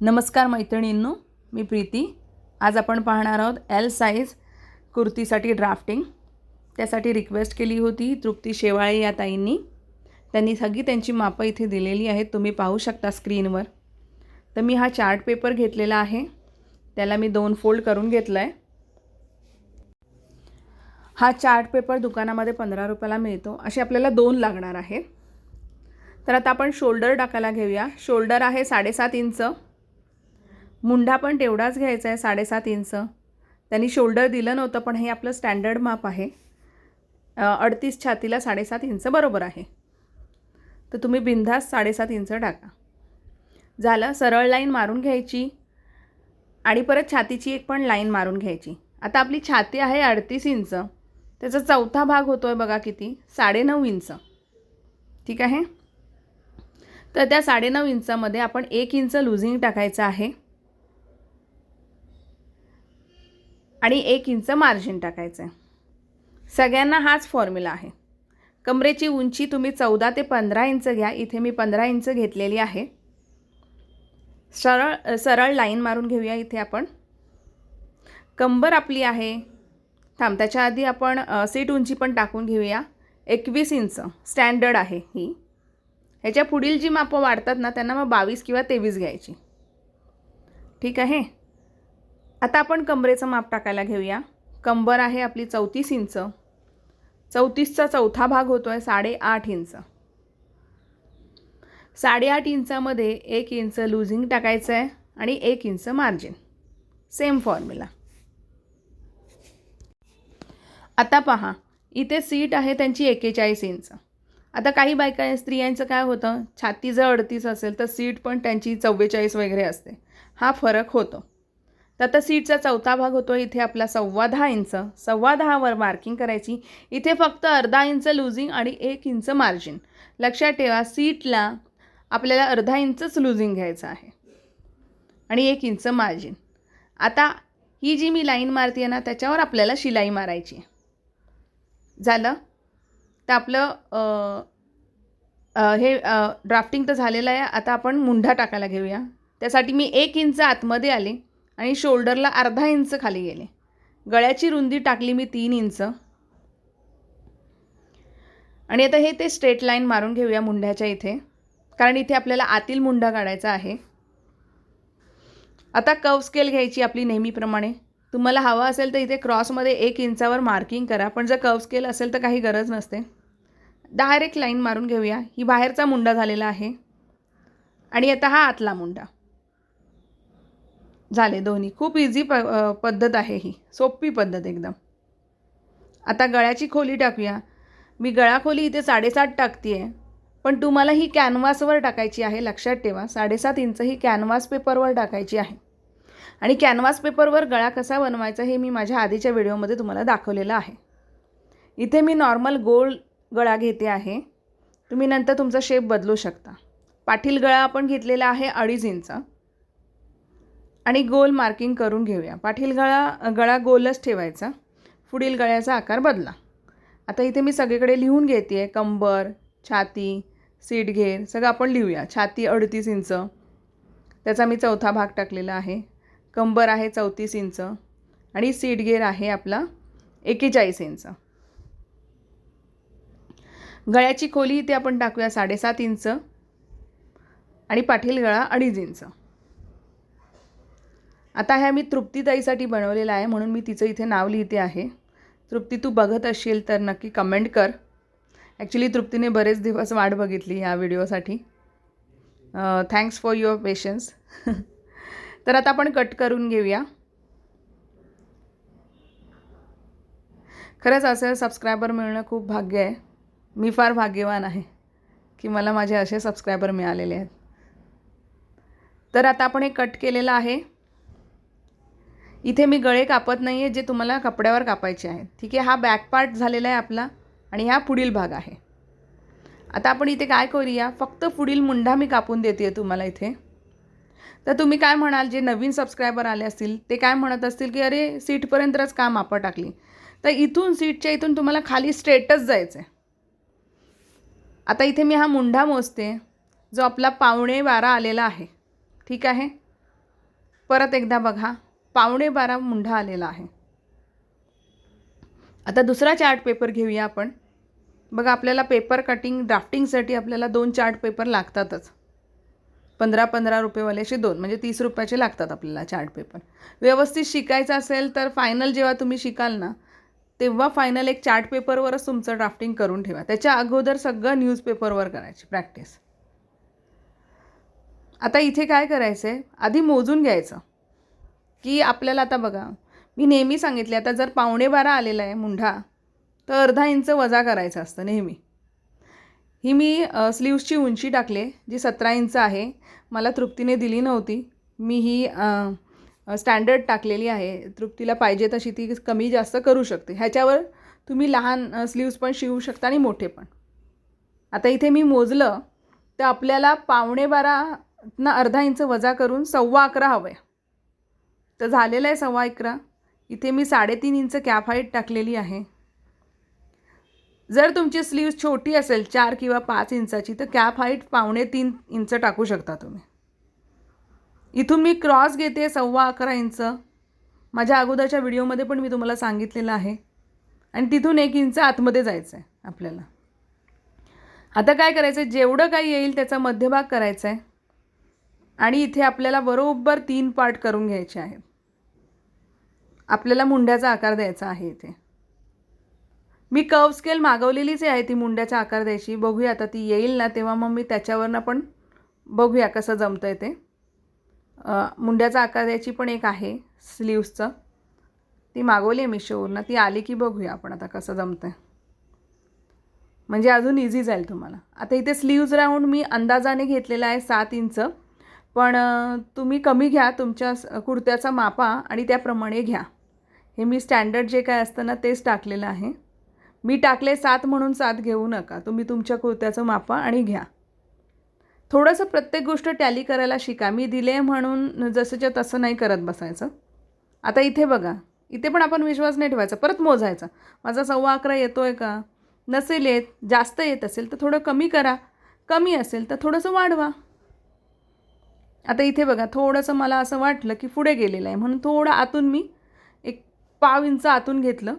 नमस्कार मैत्रिणींनो मी प्रीती. आज आपण पाहणार आहोत एल साईज कुर्तीसाठी ड्राफ्टिंग त्यासाठी रिक्वेस्ट केली होती तृप्ती शेवाळे या ताईंनी. त्यांनी सगळी त्यांची मापं इथे दिलेली आहेत तुम्ही पाहू शकता स्क्रीनवर तर मी हा चार्ट पेपर घेतलेला आहे. त्याला मी दोन फोल्ड करून घेतला आहे हा चार्ट पेपर दुकानामध्ये पंधरा रुपयाला मिळतो. असे आपल्याला दोन लागणार आहेत. तर आता आपण शोल्डर टाकायला घेऊया. शोल्डर आहे साडेसात इंच. मुंढा पण तेवढाच घ्यायचा आहे साडेसात इंच. त्यांनी शोल्डर दिलं नव्हतं पण हे आपलं स्टँडर्ड माप आहे. अडतीस छातीला साडेसात इंच बरोबर आहे. तर तुम्ही बिंधास साडेसात इंच टाका. झालं सरळ लाईन मारून घ्यायची आणि परत छातीची एक पण लाईन मारून घ्यायची. आता आपली छाती आहे अडतीस इंच. त्याचा चौथा भाग होतो आहे बघा किती? साडेनऊ इंच. ठीक आहे? तर त्या साडेनऊ इंचामध्ये आपण एक इंच लुझिंग टाकायचं आहे. आणि एक इंच मार्जिन टाकायचं आहे सगळ्यांना हाच फॉर्म्युला आहे. कमरेची उंची तुम्ही चौदा ते पंधरा इंच घ्या. इथे मी पंधरा इंच घेतलेली आहे. सरळ सरळ लाईन मारून घेऊया इथे आपण. कंबर आपली आहे. थांब त्याच्या आधी आपण सीट उंची पण टाकून घेऊया. एकवीस इंच स्टँडर्ड आहे ही. ह्याच्या पुढील जी मापं वाढतात ना त्यांना मग बावीस किंवा तेवीस घ्यायची. ठीक आहे? आता आपण कमरेचं माप टाकायला घेऊया. कंबर आहे आपली चौतीस इंच. चौतीसचा चौथा भाग होतो आहे साडेआठ इंच. साडेआठ इंचामध्ये एक इंच लूझिंग टाकायचं आहे आणि एक इंच मार्जिन. Same formula. आता पहा इथे सीट आहे त्यांची एकेचाळीस इंच. आता काही बायका स्त्रियांचं काय होतं? छाती जर अडतीस असेल तर सीट पण त्यांची चव्वेचाळीस वगैरे असते. हा फरक होतो. तर आता सीटचा चौथा भाग होतो इथे आपला सव्वा दहा इंच. सव्वा दहावर मार्किंग करायची. इथे फक्त अर्धा इंच लुझिंग आणि एक इंच मार्जिन लक्षात ठेवा सीटला आपल्याला अर्धा इंचच लुझिंग घ्यायचं आहे. आणि एक इंच मार्जिन आता ही जी मी लाईन मारते ना त्याच्यावर आपल्याला शिलाई मारायची झालं? तर आपलं हे ड्राफ्टिंग तर झालेलं आहे. आता आपण मुंढा टाकायला घेऊया. त्यासाठी मी एक इंच आतमध्ये आले. आणि शोल्डरला अर्धा इंच खाली गेले. गळ्याची रुंदी टाकली मी तीन इंच. आणि आता हे ते स्ट्रेट लाईन मारून घेऊया मुंढ्याच्या इथे. कारण इथे आपल्याला आतील मुंढा काढायचा आहे. आता कव स्केल घ्यायची आपली नेहमीप्रमाणे. तुम्हाला हवं असेल तर इथे क्रॉसमध्ये एक इंचावर मार्किंग करा पण जर कव स्केल असेल तर काही गरज नसते. डायरेक्ट लाईन मारून घेऊया. ही बाहेरचा मुंडा झालेला आहे. आणि आता हा आतला मुंडा झाले दोन्ही. खूप इझी प पद्धत आहे ही. सोपी पद्धत एकदम. आता गळ्याची खोली टाकूया. मी गळा खोली इथे साडेसात टाकते आहे पण तुम्हाला ही कॅनव्हासवर टाकायची आहे लक्षात ठेवा. साडेसात इंच ही कॅनव्हास पेपरवर टाकायची आहे. आणि कॅनव्हास पेपरवर गळा कसा बनवायचा हे मी माझ्या आधीच्या व्हिडिओमध्ये तुम्हाला दाखवलेलं आहे. इथे मी नॉर्मल गोल गळा घेते आहे. तुम्ही नंतर तुमचा शेप बदलू शकता. पाठील गळा आपण घेतलेला आहे अडीच इंच. आणि गोल मार्किंग करून घेऊया. पाठील गळा गळा गोलच ठेवायचा. पुढील गळ्याचा आकार बदला. आता इथे मी सगळीकडे लिहून घेते आहे कंबर छाती सीट घेर सगळं आपण लिहूया. छाती अडतीस इंच. त्याचा मी चौथा भाग टाकलेला आहे. कंबर आहे चौतीस इंच. आणि सीट गेअर आहे आपला एकेचाळीस इंच. गळ्याची खोली इथे आपण टाकूया साडेसात इंच. आणि पाठील गळा अडीच इंच. आता ह्या मी तृप्तीताईसाठी बनवलेला आहे म्हणून मी तिचं इथे नाव लिहिते आहे. तृप्ती तू बघत असशील तर नक्की कमेंट कर. ॲक्च्युली तृप्तीने बरेच दिवस वाट बघितली ह्या व्हिडिओसाठी. थँक्स फॉर युअर पेशन्स तर आता आपण कट करून घेऊया. खरंच असं सबस्क्रायबर मिळणं खूप भाग्य आहे. मी फार भाग्यवान आहे की मला माझे असे सबस्क्रायबर मिळालेले आहेत. तर आता आपण हे कट केलेलं आहे. इथे मी गळे कापत नाही आहे जे तुम्हाला कपड्यावर कापायचे आहेत. ठीक आहे हा बॅक पार्ट झालेला आहे आपला आणि हा पुढील भाग आहे. आता आपण इथे काय करूया फक्त पुढील मुंडा मी कापून देते आहे तुम्हाला इथे. तर तुम्ही काय म्हणाल जे नवीन सबस्क्रायबर आले असतील ते काय म्हणत असतील की अरे सीटपर्यंतच का मापं टाकली? तर इथून सीटच्या इथून तुम्हाला खाली स्ट्रेटच जायचं आहे आता इथे मी हा मुंढा मोजते जो आपला पावणे बारा आलेला आहे. ठीक आहे? परत एकदा बघा. पावणे बारा मुंढा आलेला आहे. आता दुसरा चार्ट पेपर घेऊया आपण. बघा आपल्याला पेपर कटिंग ड्राफ्टिंगसाठी आपल्याला दोन चार्ट पेपर लागतातच. पंधरा पंधरा रुपयेवाले असे दोन म्हणजे तीस रुपयाचे लागतात आपल्याला चार्ट पेपर. व्यवस्थित शिकायचं असेल तर फायनल जेव्हा तुम्ही शिकाल ना तेव्हा फायनल एक चार्ट पेपरवरच तुमचं ड्राफ्टिंग करून ठेवा. त्याच्या अगोदर सगळं न्यूजपेपरवर करायची प्रॅक्टिस आता इथे काय करायचं आहे आधी मोजून घ्यायचं. की आपल्याला आता बघा मी नेहमी सांगितले आता जर पावणे बारा आलेला आहे मुंढा तर अर्धा इंच वजा करायचं असतं नेहमी. ही मी स्लीव्सची उंची टाकले जी सतरा इंच आहे मला तृप्तीने दिली नव्हती. मी ही स्टँडर्ड टाकलेली आहे तृप्तीला पाहिजे तशी ती कमी जास्त करू शकते. ह्याच्यावर तुम्ही लहान स्लीव्स पण शिवू शकता आणि मोठे पण. आता इथे मी मोजलं तर आपल्याला पावणे बारानं अर्धा इंच वजा करून सव्वा अकरा हवं आहे तर झालेलं आहे सव्वा अकरा इथे मी साडेतीन इंच कॅप हाईट टाकलेली आहे. जर तुमची स्लीव्स छोटी असेल चार किंवा पाच इंचाची तर कॅप हाईट पावणे तीन इंच टाकू शकता तुम्ही. इथून मी क्रॉस घेते सव्वा अकरा इंच. माझ्या अगोदरच्या व्हिडिओमध्ये पण मी तुम्हाला सांगितलेलं आहे. आणि तिथून एक इंच आतमध्ये जायचं आहे आपल्याला. आता काय करायचं आहे जेवढं काही येईल त्याचा मध्यभाग करायचा आहे आणि इथे आपल्याला बरोबर तीन पार्ट करून घ्यायचे आहेत. आपल्याला मुंड्याचा आकार द्यायचा आहे इथे. मी कर्व स्केल मागवलेलीच आहे ती मुंड्याचा आकार द्यायची. बघूया आता ती येईल ना तेव्हा मग मी त्याच्यावरनं पण बघूया कसं जमतं आहे ते मुंड्याचा आकार द्यायची पण एक आहे स्लीव्सचं ती मागवली आहे मिशोवरनं ती आली की बघूया आपण आता कसं जमतं आहे म्हणजे अजून इझी जाईल तुम्हाला. आता इथे स्लीव्ज राऊंड मी अंदाजाने घेतलेला आहे सात इंच. पण तुम्ही कमी घ्या तुमच्या कुर्त्याचा मापा आणि त्याप्रमाणे घ्या. हे मी स्टँडर्ड जे काय असतं ना तेच टाकलेलं आहे. मी टाकले सात म्हणून सात घेऊ नका. तुम्ही तुमच्या कुर्त्याचं मापा आणि घ्या. थोडंसं प्रत्येक गोष्ट टॅली करायला शिका. मी दिले म्हणून जसंच्या तसं नाही करत बसायचं. आता इथे बघा. इथे पण आपण विश्वास नाही ठेवायचा. परत मोजायचा. माझा सव्वा अकरा येतो आहे का? नसेल येत. जास्त येत असेल तर थोडं कमी करा. कमी असेल तर थोडंसं वाढवा. आता इथे बघा थोडंसं मला असं वाटलं की पुढे गेलेलं आहे. म्हणून थोडं आतून मी एक पाव इंच आतून घेतलं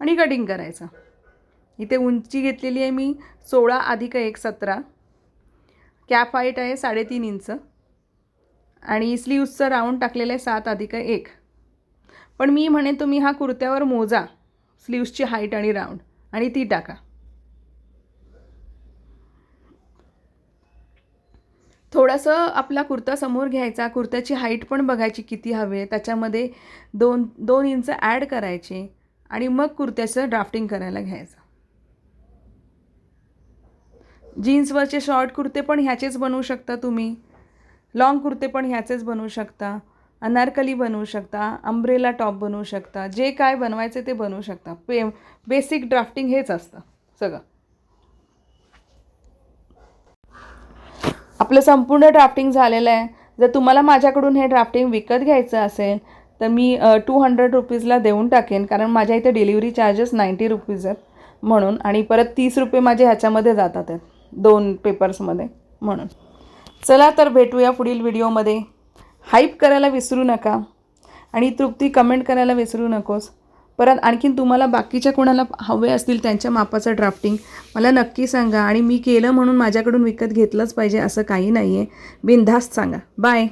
आणि कटिंग करायचं. इथे उंची घेतलेली आहे मी सोळा अधिक एक सतरा. कॅप हाईट आहे साडेतीन इंच. आणि स्लीव्सचं राऊंड टाकलेलं आहे सात अधिक एक. पण मी म्हणेन तुम्ही हा कुर्त्यावर मोजा स्लीव्सची हाईट आणि राऊंड आणि ती टाका. थोडंसं आपला कुर्ता समोर घ्यायचा कुर्त्याची हाईट पण बघायची किती हवी आहे त्याच्यामध्ये दोन दोन इंच ॲड करायचे आणि मग कुर्त्याचं ड्राफ्टिंग करायला घ्यायचं. जीन्सवरचे शॉर्ट कुर्ते पण ह्याचेच बनवू शकता तुम्ही. लॉंग कुर्ते पण ह्याचेच बनवू शकता. अनारकली बनवू शकता अंब्रेला टॉप बनवू शकता जे काय बनवायचे ते बनवू शकता. पे बेसिक ड्राफ्टिंग हेच असतं सगळं. आपलं संपूर्ण ड्राफ्टिंग झालेलं आहे. जर तुम्हाला माझ्याकडून हे ड्राफ्टिंग विकत घ्यायचं असेल तर मी टू हंड्रेड रुपीजला देऊन टाकेन कारण माझ्या इथे डिलिव्हरी चार्जेस नाईंटी रुपीज आहेत म्हणून आणि परत तीस रुपये माझे ह्याच्यामध्ये जातात आहेत दोन पेपर्समध्ये म्हणून. चला तर भेटूया पुढील व्हिडिओमध्ये हाईप करायला विसरू नका आणि तृप्ती कमेंट करायला विसरू नकोस. परत आणखीन तुम्हाला बाकीच्या कोणाला हवे असतील त्यांच्या मापाचं ड्राफ्टिंग मला नक्की सांगा. आणि मी केलं म्हणून माझ्याकडून विकत घेतलंच पाहिजे असं काही नाही आहे बिनधास्त सांगा. बाय